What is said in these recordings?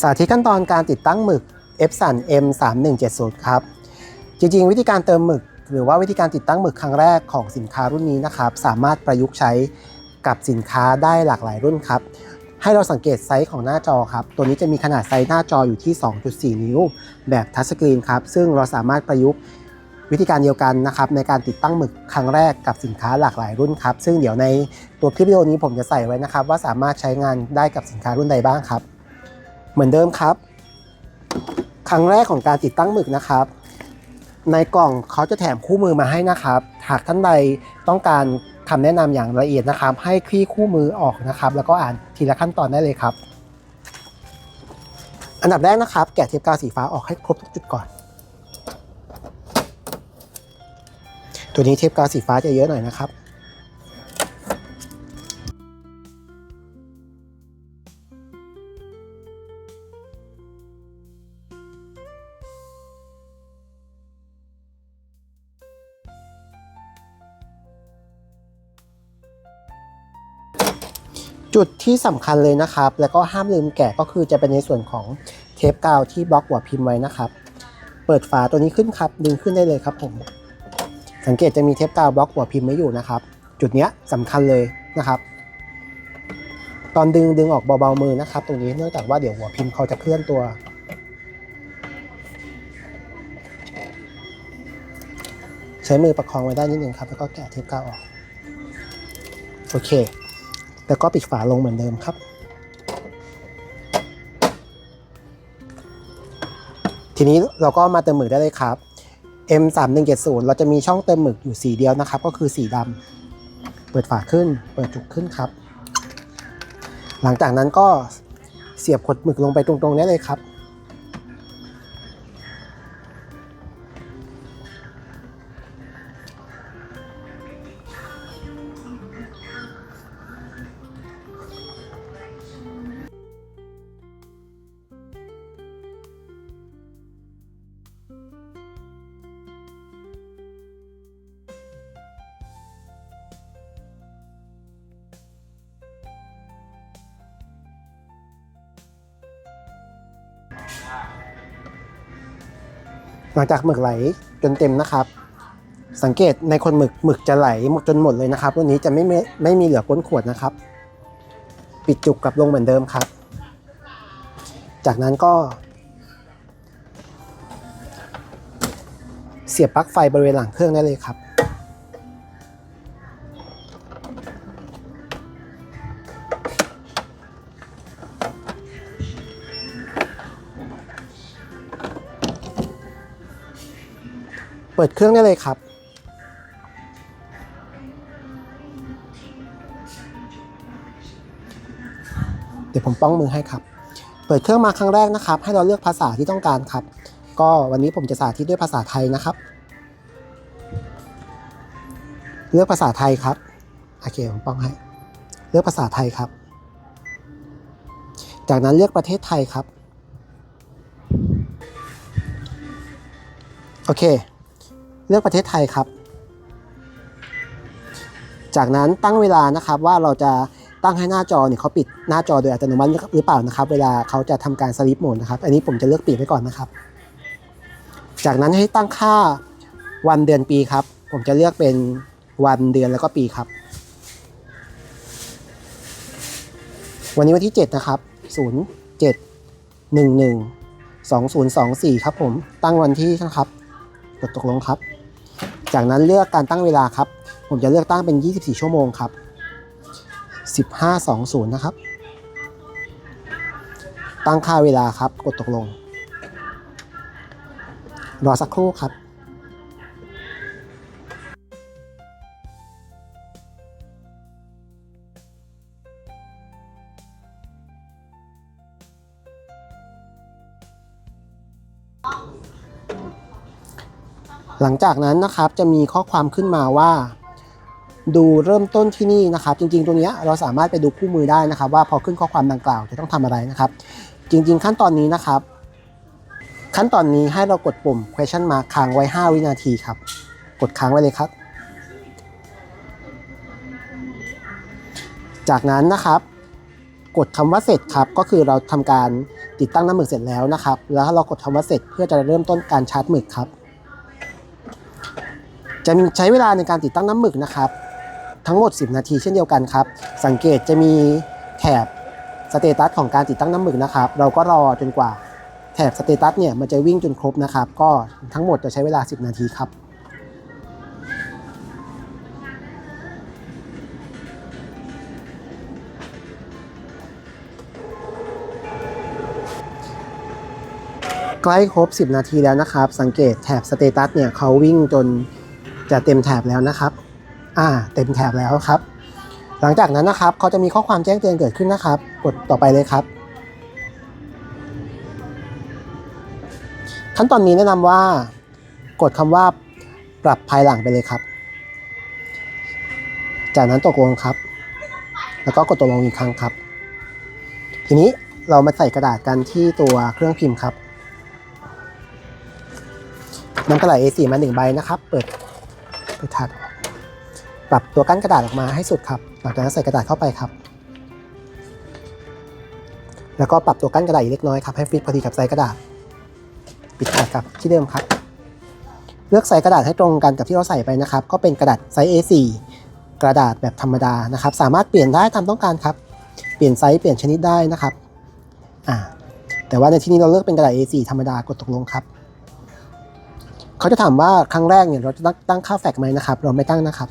สาธิตขั้นตอนการติดตั้งหมึก Epson M 3 1 7 0 ครับ จริงๆ วิธีการเติมหมึก หรือว่าวิธีการติดตั้งหมึกครั้งแรกของสินค้ารุ่นนี้นะครับ สามารถประยุกต์ใช้กับสินค้าได้หลากหลายรุ่นครับ ให้เราสังเกตไซส์ของหน้าจอครับ ตัวนี้จะมีขนาดไซส์หน้าจออยู่ที่ 2.4 นิ้ว แบบทัชสกรีนครับ ซึ่งเราสามารถประยุกต์วิธีการเดียวกันนะครับในการติดตั้งหมึกครั้งแรกกับสินค้าหลากหลายรุ่นครับ ซึ่งเดี๋ยวในตัวคลิปวิดีโอนี้ผมจะใส่ไว้นะครับ ว่าสามารถใช้งานได้กับสินค้ารุ่นใดบ้างครับ เหมือนเดิมครับ ครั้งแรกของการติดตั้งหมึกนะครับ ในกล่องเขาจะแถมคู่มือมาให้นะครับ หากท่านใดต้องการคำแนะนำอย่างละเอียดนะครับ ให้คลี่คู่มือออกนะครับ แล้วก็อ่านทีละขั้นตอนได้เลยครับ อันดับแรกนะครับ แกะเทปกาวสีฟ้าออกให้ครบทุกจุดก่อน ตัวนี้เทปกาวสีฟ้าจะเยอะหน่อยนะครับ จุดที่สำคัญเลยนะครับ แล้วก็ห้ามลืมแกะก็คือจะเป็นในส่วนของเทปกาวที่บล็อกหัวพิมพ์ไว้นะครับ เปิดฝาตัวนี้ขึ้นครับ ดึงขึ้นได้เลยครับผม สังเกตจะมีเทปกาวบล็อกหัวพิมพ์ไว้อยู่นะครับ จุดนี้ยสำคัญเลยนะครับ ตอนดึงดึงออกเบาๆมือนะครับ ตรงนี้เนื่องจากว่าเดี๋ยวหัวพิมพ์เขาจะเคลื่อนตัวใช้มือประคองไว้ได้นิดนึงครับ แล้วก็แกะเทปกาวออก โอเค แล้วก็ปิดฝาลงเหมือนเดิมครับ ทีนี้เราก็มาเติมหมึกได้เลยครับ M 3 1 7 0 เราจะมีช่องเติมหมึกอยู่สีเดียวนะครับ ก็คือสีดำเปิดฝาขึ้น เปิดจุกขึ้นครับ หลังจากนั้นก็เสียบขดหมึกลงไปตรงๆนี้เลยครับ หลังจากหมึกไหลจนเต็มนะครับ สังเกตในคนหมึกหมึกจะไหลจนหมดเลยนะครับวันนี้จะไม่ไม่ไม่มีเหลือก้นขวดนะครับ ปิดจุกกลับลงเหมือนเดิมครับ จากนั้นก็ เสียบปลั๊กไฟบริเวณหลังเครื่องได้เลยครับ ปิดเครื่องได้เลยครับ เดี๋ยวผมป้องมือให้ครับ เปิดเครื่องมาครั้งแรกนะครับ ให้เราเลือกภาษาที่ต้องการครับ ก็วันนี้ผมจะสาธิตด้วยภาษาไทยนะครับ เลือกภาษาไทยครับ โอเคผมป้องให้ เลือกภาษาไทยครับ จากนั้นเลือกประเทศไทยครับโอเค เลือกประเทศไทยครับ จากนั้นตั้งเวลานะครับว่าเราจะตั้งให้หน้าจอเนี่ยเขาปิดหน้าจอโดยอัตโนมัติหรือเปล่านะครับ เวลาเขาจะทำการสลิปโหมดนะครับ อันนี้ผมจะเลือกปิดไว้ก่อนนะครับ จากนั้นให้ตั้งค่าวันเดือนปีครับ ผมจะเลือกเป็นวันเดือนแล้วก็ปีครับ วันนี้วันที่ 7 นะครับ 0 7 1 1 2024 ครับผม ตั้งวันที่นะครับ กดตกลงครับ จากนั้นเลือกการตั้งเวลาครับ ผมจะเลือกตั้งเป็น 24 ชั่วโมงครับ 1520 นะครับ ตั้งค่าเวลาครับ กดตกลง รอสักครู่ครับ หลังจากนั้นนะครับจะมีข้อความขึ้นมาว่า ดูเริ่มต้นที่นี่นะครับ จริงๆ ตรงนี้เราสามารถไปดูคู่มือได้นะครับ ว่าพอขึ้นข้อความดังกล่าวจะต้องทำอะไรนะครับ จริง ๆ ขั้นตอนนี้นะครับ ขั้นตอนนี้ให้เรากดปุ่ม question mark ค้างไว้ 5 วินาทีครับ กดค้างไว้เลยครับ จากนั้นนะครับกดคำว่าเสร็จครับก็คือเราทำการติดตั้งน้ำหมึกเสร็จแล้วนะครับ แล้วเรากดคำว่าเสร็จเพื่อจะเริ่มต้นการชาร์จหมึกครับ จะใช้เวลาในการติดตั้งน้ำหมึกนะครับ ทั้งหมด 10 นาทีเช่นเดียวกันครับ สังเกตจะมีแถบสเตตัสของการติดตั้งน้ำหมึกนะครับ เราก็รอจนกว่าแถบสเตตัสเนี่ยมันจะวิ่งจนครบนะครับ ก็ทั้งหมดจะใช้เวลา 10 นาทีครับใกล้ครบ 10 นาทีแล้วนะครับ สังเกตแถบสเตตัสเนี่ยเขาวิ่งจน จะเต็มแถบแล้วนะครับ อ่า เต็มแถบแล้วครับ หลังจากนั้นนะครับเขาจะมีข้อความแจ้งเตือนเกิดขึ้นนะครับ กดต่อไปเลยครับ ขั้นตอนนี้แนะนำว่า กดคำว่าปรับภายหลังไปเลยครับ จากนั้นตกลงครับ แล้วก็กดตกลงอีกครั้งครับ ทีนี้เรามาใส่กระดาษกันที่ตัวเครื่องพิมพ์ครับนำกระดาษ A4 มาหนึ่งใบนะครับ เปิด เปิดถาดออกปรับตัวกั้นกระดาษออกมาให้สุดครับ หลังจากนั้นใส่กระดาษเข้าไปครับ แล้วก็ปรับตัวกั้นกระดาษเล็กน้อยครับให้ฟิตพอดีกับไซส์กระดาษ ปิดถาดครับที่เดิมครับ เลือกไซส์กระดาษให้ตรงกันกับที่เราใส่ไปนะครับ ก็เป็นกระดาษไซส์ A4 กระดาษแบบธรรมดานะครับ สามารถเปลี่ยนได้ตามต้องการครับ เปลี่ยนไซส์เปลี่ยนชนิดได้นะครับ อ่า แต่ว่าในที่นี้เราเลือกเป็นกระดาษ A4 ธรรมดากดตกลงครับ เขาจะถามว่าครั้งแรกเนี่ยเราจะตั้งค่าแฟกไหมนะครับ เราไม่ตั้งนะครับ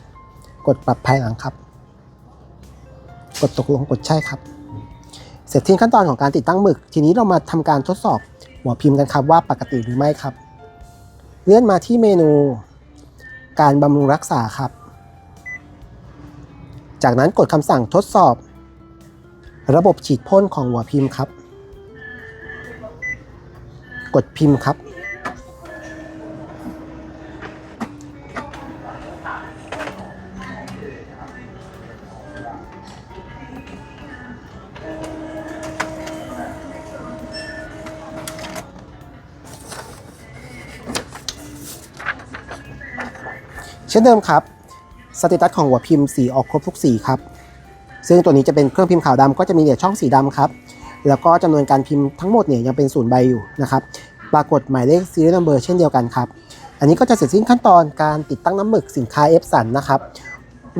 กดปรับภายหลังครับ กดตกลงกดใช่ครับ เสร็จทิ้งขั้นตอนของการติดตั้งหมึก ทีนี้เรามาทำการทดสอบหัวพิมพ์กันครับว่าปกติหรือไม่ครับ เลื่อนมาที่เมนู การบำรุงรักษาครับ จากนั้นกดคำสั่งทดสอบ ระบบฉีดพ่นของหัวพิมพ์ครับ กดพิมพ์ครับ เช่นเดิมครับสเตตัสของหัวพิมพ์สีออกครบทุกสีครับ ซึ่งตัวนี้จะเป็นเครื่องพิมพ์ขาวดำก็จะมีเหลือช่องสีดำครับ แล้วก็จำนวนการพิมพ์ทั้งหมดเนี่ยยังเป็นศูนย์ใบอยู่นะครับ ปรากฏหมายเลข serial number เช่นเดียวกันครับ อันนี้ก็จะเสร็จสิ้นขั้นตอนการติดตั้งน้ำหมึกสินค้า F สันนะครับ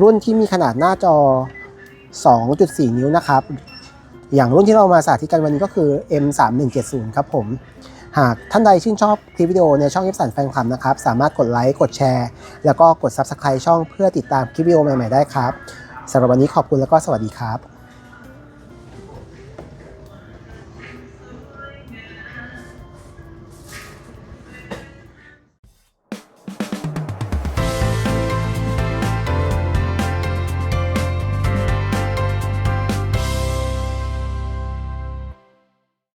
รุ่นที่มีขนาดหน้าจอ 2.4 นิ้วนะครับ อย่างรุ่นที่เรามาสาธิตกันวันนี้ก็คือ M3170 ครับผม หากท่านใดชื่นชอบคลิปวิดีโอในช่อง F สันแฟนคลับนะครับ สามารถกดไลค์ กดแชร์ แล้วก็กด Subscribe ช่องเพื่อติดตามคลิปวิดีโอใหม่ ๆ ได้ครับสำหรับวันนี้ขอบคุณแล้วก็สวัสดีครับ